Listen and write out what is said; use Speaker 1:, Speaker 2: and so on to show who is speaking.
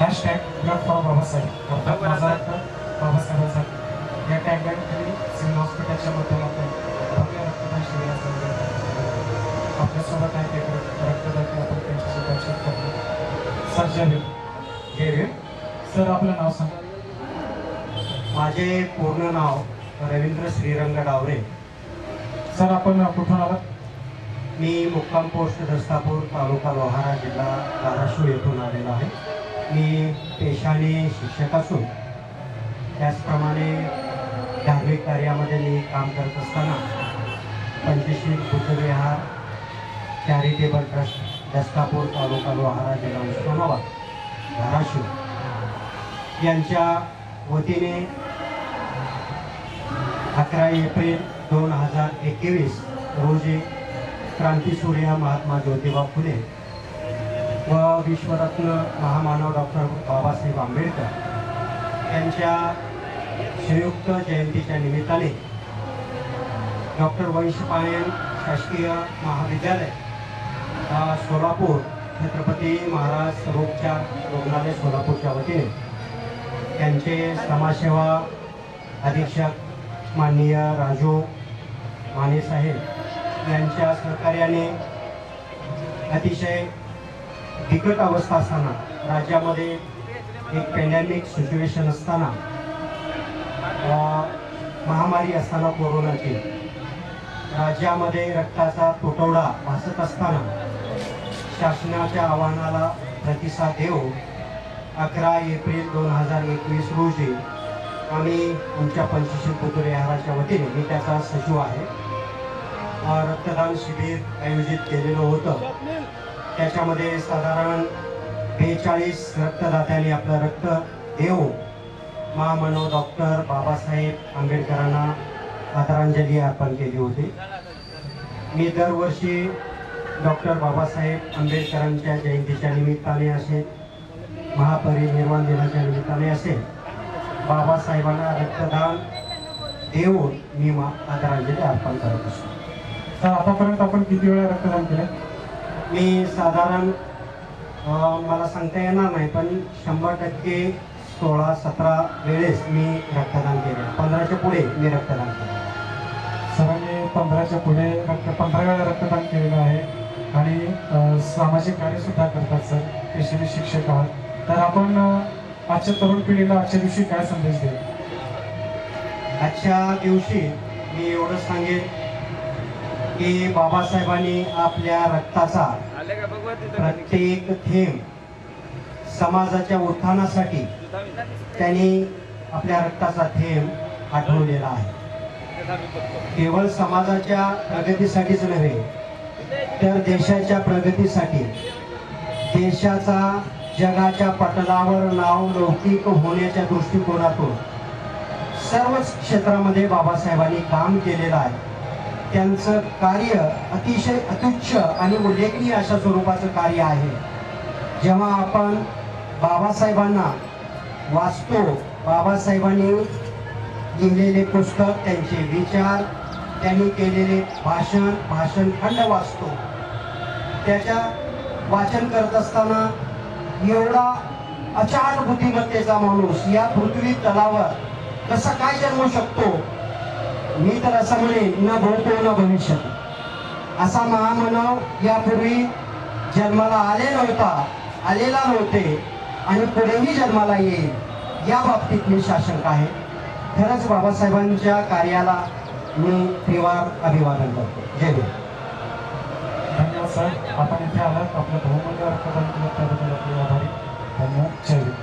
Speaker 1: Hashtag blood for Babasaheb अर्थात माझा रक्त बाबासाहेबांसाठी या टॅगलाईन खाली सिव्हिल हॉस्पिटलच्या माध्यमातून भव्य रक्तदान आलं. आपल्यासोबत आहे ते रक्तदाते. आपण त्यांच्याशी चर्चा करतो सर जय भीम.
Speaker 2: जय भीम.
Speaker 1: सर आपलं नाव सांगा.
Speaker 2: माझे पूर्ण नाव रवींद्र श्रीरंग डावरे.
Speaker 1: सर आपण कुठून आलात?
Speaker 2: मी मुक्काम पोस्ट दस्तापूर तालुका लोहारा जिल्हा धाराशिव येथून आलेलो आहे. मी पेशाने शिक्षक असून त्याचप्रमाणे धार्मिक कार्यामध्ये मी काम करत असताना पंचशील बुद्धविहार चॅरिटेबल ट्रस्ट दस्तापूर तालुका लोहारा जिल्हा उस्मानाबाद धाराशिव यांच्या वतीने अकरा एप्रिल दोन हजार एकवीस रोजी क्रांतीसूर्य महात्मा ज्योतिबा फुले व विश्वरत्न महामानव डॉक्टर बाबासाहेब आंबेडकर यांच्या संयुक्त जयंतीच्या निमित्ताने डॉक्टर वंशपायन शासकीय महाविद्यालय सोलापूर छत्रपती महाराज स्वरूपच्या रुग्णालय सोलापूरच्या वतीने त्यांचे समाजसेवा अधीक्षक माननीय राजू माने साहेब यांच्या सहकार्याने अतिशय बिकट अवस्था असताना राज्यामध्ये एक पॅन्डेमिक सिच्युएशन असताना महामारी असताना कोरोनाची राज्यामध्ये रक्ताचा तुटवडा भासत असताना शासनाच्या आव्हानाला प्रतिसाद देऊन अकरा एप्रिल दोन हजार एकवीस रोजी आम्ही आमच्या पंचशील पुतुरे आहाराच्या वतीने मी त्याचा सचिव आहे. रक्तदान शिबिर आयोजित केलेलं होतं. त्याच्यामध्ये साधारण बेचाळीस रक्तदात्यांनी आपलं रक्त देऊन महामानव डॉक्टर बाबासाहेब आंबेडकरांना आदरांजली अर्पण केली होती. मी दरवर्षी डॉक्टर बाबासाहेब आंबेडकरांच्या जयंतीच्या निमित्ताने असे महापरिनिर्वाण दिनाच्या निमित्ताने असेल बाबासाहेबांना रक्तदान देऊन मी मा आदरांजली अर्पण करत असतो.
Speaker 1: सर आतापर्यंत आपण किती वेळा रक्तदान केलं?
Speaker 2: मी साधारण मला सांगता येणार नाही पण शंभर टक्के सोळा सतरा वेळेस मी रक्तदान केले. पंधराच्या पुढे मी रक्तदान केलं.
Speaker 1: सरांनी पंधराच्या पुढे रक्त पंधरा वेळा रक्तदान केलेलं आहे आणि सामाजिक कार्य सुद्धा करतात सर. पेशेने शिक्षक आहात. तर आपण आजच्या तरुण पिढीला आजच्या दिवशी काय संदेश देऊ?
Speaker 2: आजच्या दिवशी मी एवढं सांगेन की बाबासाहेबांनी आपल्या रक्ताचा प्रत्येक थेंब समाजाच्या उत्थानासाठी त्यांनी आपल्या रक्ताचा थेंब आठवलेला आहे. केवळ समाजाच्या प्रगतीसाठीच नव्हे तर देशाच्या प्रगतीसाठी देशाचा जगाच्या पटलावर नाव लौकिक होण्याच्या दृष्टिकोनातून सर्वच क्षेत्रामध्ये बाबासाहेबांनी काम केलेलं आहे. त्यांचं कार्य अतिशय अतुच्छ आणि उल्लेखनीय अशा स्वरूपाचं कार्य आहे. जेव्हा आपण बाबासाहेबांना वाचतो बाबासाहेबांनी लिहिलेले पुस्तक त्यांचे विचार त्यांनी केलेले भाषण भाषण खंड वाचतो. त्याच्या वाचन करत असताना एवढा अचार बुद्धिमत्तेचा माणूस या पृथ्वी तलावर कसा काय जन्मू शकतो? मी तर असं म्हणेन न भूतो ना भविष्य. असा महामानव यापूर्वी जन्माला आले नव्हता आलेला नव्हते आणि पुढेही जन्माला येईल या बाबतीत मी शासक आहे. खरंच बाबासाहेबांच्या कार्याला मी त्रिवार अभिवादन करतो. जय देव
Speaker 1: धन्यवाद सर. आपण इथे आलात. आपलं बहुमूल्य रक्तदान केलं त्याबद्दल आपले आभारी. धन्यवाद. जय